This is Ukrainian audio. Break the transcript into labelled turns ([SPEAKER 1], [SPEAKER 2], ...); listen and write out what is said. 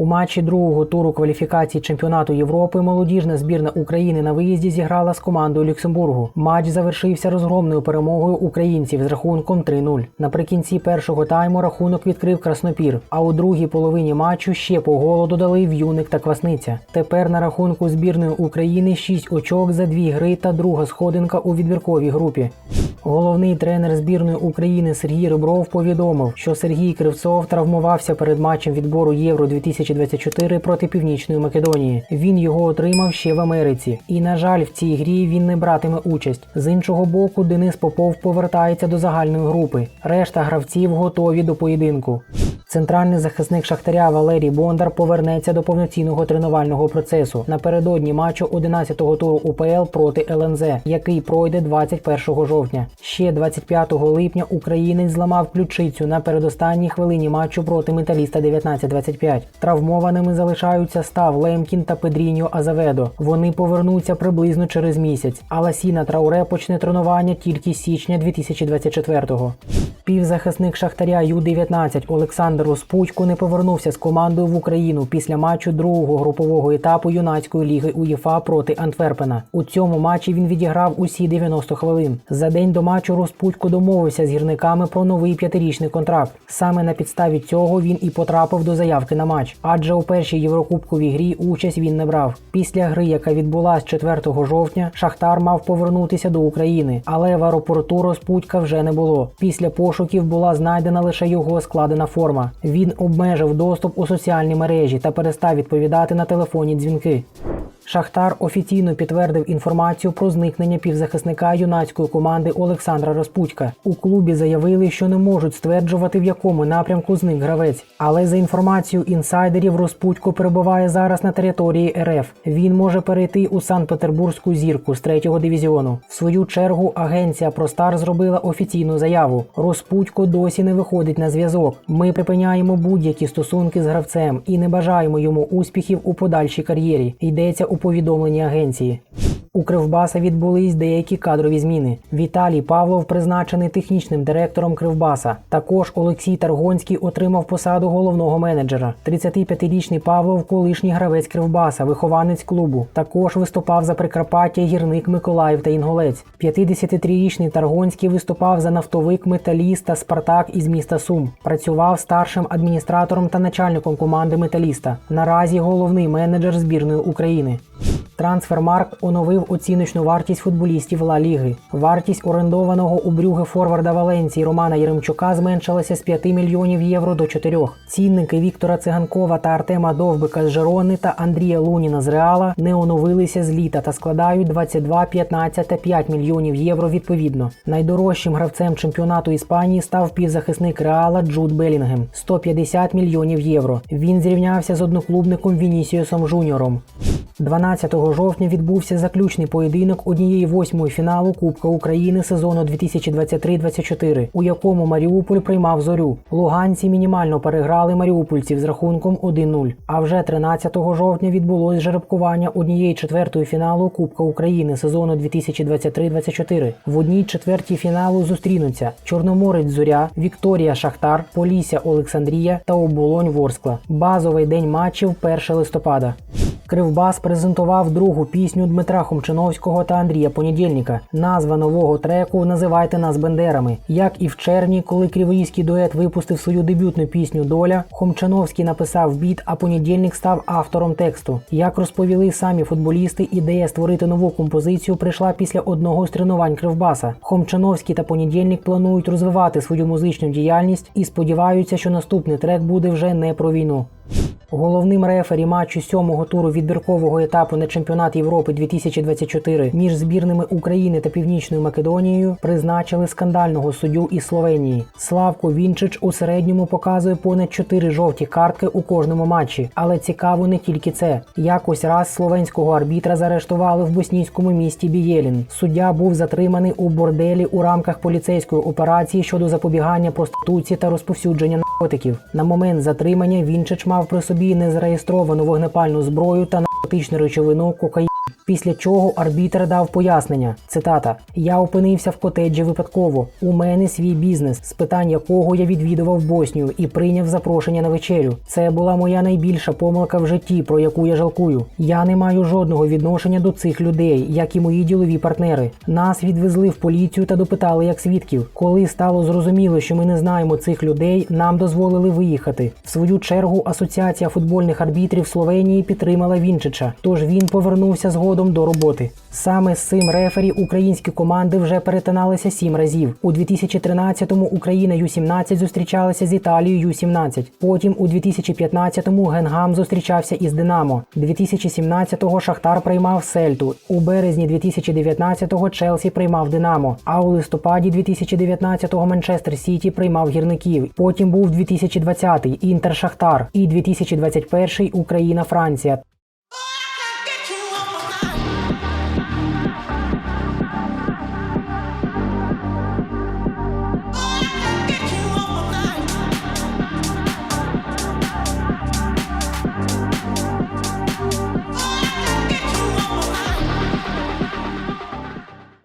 [SPEAKER 1] У матчі другого туру кваліфікації чемпіонату Європи молодіжна збірна України на виїзді зіграла з командою Люксембургу. Матч завершився розгромною перемогою українців з рахунком 3-0. Наприкінці першого тайму рахунок відкрив Краснопір. А у другій половині матчу ще по голу додали В'юник та Квасниця. Тепер на рахунку збірної України 6 очок за дві гри та друга сходинка у відбірковій групі. Головний тренер збірної України Сергій Рибров повідомив, що Сергій Кривцов травмувався перед матчем відбору Євро 2024 проти Північної Македонії. Він його отримав ще в Америці. І, на жаль, в цій грі він не братиме участь. З іншого боку, Денис Попов повертається до загальної групи. Решта гравців готові до поєдинку. Центральний захисник Шахтаря Валерій Бондар повернеться до повноцінного тренувального процесу напередодні матчу 11-го туру УПЛ проти ЛНЗ, який пройде 21 жовтня. Ще 25 липня українець зламав ключицю на передостанній хвилині матчу проти металіста 19-25. Травмованими залишаються Став Лемкін та Педріньо Азаведо. Вони повернуться приблизно через місяць. А Ласіна Трауре почне тренування тільки з січня 2024-го. Півзахисник Шахтаря Ю-19 Олександр Розпутько не повернувся з командою в Україну після матчу другого групового етапу юнацької ліги УЄФА проти Антверпена. У цьому матчі він відіграв усі 90 хвилин. За день до матчу Розпутько домовився з гірниками про новий п'ятирічний контракт. Саме на підставі цього він і потрапив до заявки на матч, адже у першій єврокубковій грі участь він не брав. Після гри, яка відбулась 4 жовтня, Шахтар мав повернутися до України, але в аеропорту Розпутька вже не було. Після пошуків була знайдена лише його складена форма. Він обмежив доступ у соціальні мережі та перестав відповідати на телефонні дзвінки. Шахтар офіційно підтвердив інформацію про зникнення півзахисника юнацької команди Олександра Розпутька. У клубі заявили, що не можуть стверджувати, в якому напрямку зник гравець. Але за інформацією інсайдерів, Розпутько перебуває зараз на території РФ. Він може перейти у Санкт-Петербурзьку зірку з третього дивізіону. В свою чергу агенція Простар зробила офіційну заяву. Розпутько досі не виходить на зв'язок. Ми припиняємо будь-які стосунки з гравцем і не бажаємо йому успіхів у подальшій кар'єрі. Йдеться у повідомленні агенції. У Кривбаса відбулись деякі кадрові зміни. Віталій Павлов призначений технічним директором Кривбаса. Також Олексій Таргонський отримав посаду головного менеджера. 35-річний Павлов, колишній гравець Кривбаса, вихованець клубу. Також виступав за Прикарпаття, гірник Миколаїв та Інголець. 53-річний Таргонський виступав за нафтовик Металіст та Спартак із міста Сум. Працював старшим адміністратором та начальником команди Металіста. Наразі головний менеджер збірної України. Трансфермарк оновив оціночну вартість футболістів Ла Ліги. Вартість орендованого у Брюге форварда Валенції Романа Єремчука зменшилася з 5 мільйонів євро до 4. Цінники Віктора Циганкова та Артема Довбика з Жерони та Андрія Луніна з Реала не оновилися з літа та складають 22, 15 та 5 мільйонів євро відповідно. Найдорожчим гравцем чемпіонату Іспанії став півзахисник Реала Джуд Белінгем 150 мільйонів євро. Він зрівнявся з одноклубником Вінісіусом Жуніором. 12 жовтня відбувся заключний поєдинок однієї восьмої фіналу Кубка України сезону 2023-24, у якому Маріуполь приймав зорю. Луганці мінімально переграли маріупольців з рахунком 1-0. А вже 13 жовтня відбулось жеребкування однієї четвертої фіналу Кубка України сезону 2023-24. В одній четвертій фіналу зустрінуться Чорноморець Зоря, Вікторія Шахтар, Полісся Олександрія та Оболонь Ворскла. Базовий день матчів 1 листопада. Кривбас презентував другу пісню Дмитра Хомчиновського та Андрія Понедільника. Назва нового треку Називайте нас Бендерами. Як і в червні, коли криворізький дует випустив свою дебютну пісню Доля, Хомчиновський написав біт, а понедільник став автором тексту. Як розповіли самі футболісти, ідея створити нову композицію прийшла після одного з тренувань Кривбаса. Хомчиновський та понедільник планують розвивати свою музичну діяльність і сподіваються, що наступний трек буде вже не про війну. Головним рефері матчу сьомого туру відбіркового етапу на чемпіонат Європи 2024 між збірними України та Північною Македонією призначили скандального суддю із Словенії. Славко Вінчич у середньому показує понад 4 жовті картки у кожному матчі. Але цікаво не тільки це. Якось раз словенського арбітра заарештували в боснійському місті Бієлін. Суддя був затриманий у борделі у рамках поліцейської операції щодо запобігання проституції та розповсюдження наркотиків. На момент затримання Вінчич мав при собі незареєстровану вогнепальну зброю наркотичну речовину кокаїн. Після чого арбітр дав пояснення. Цитата: Я опинився в котеджі випадково. У мене свій бізнес, з питань якого я відвідував Боснію і прийняв запрошення на вечерю. Це була моя найбільша помилка в житті, про яку я жалкую. Я не маю жодного відношення до цих людей, як і мої ділові партнери. Нас відвезли в поліцію та допитали як свідків. Коли стало зрозуміло, що ми не знаємо цих людей, нам дозволили виїхати. В свою чергу Асоціація футбольних арбітрів Словенії підтримала Вінчича, тож він повернувся згодом до роботи. Саме з цим рефері українські команди вже перетиналися сім разів. У 2013-му Україна Ю-17 зустрічалася з Італією Ю-17. Потім у 2015-му Генгам зустрічався із Динамо. 2017-го Шахтар приймав Сельту. У березні 2019-го Челсі приймав Динамо. А у листопаді 2019-го Манчестер Сіті приймав гірників. Потім був 2020-й Інтер Шахтар і 2021-й Україна Франція.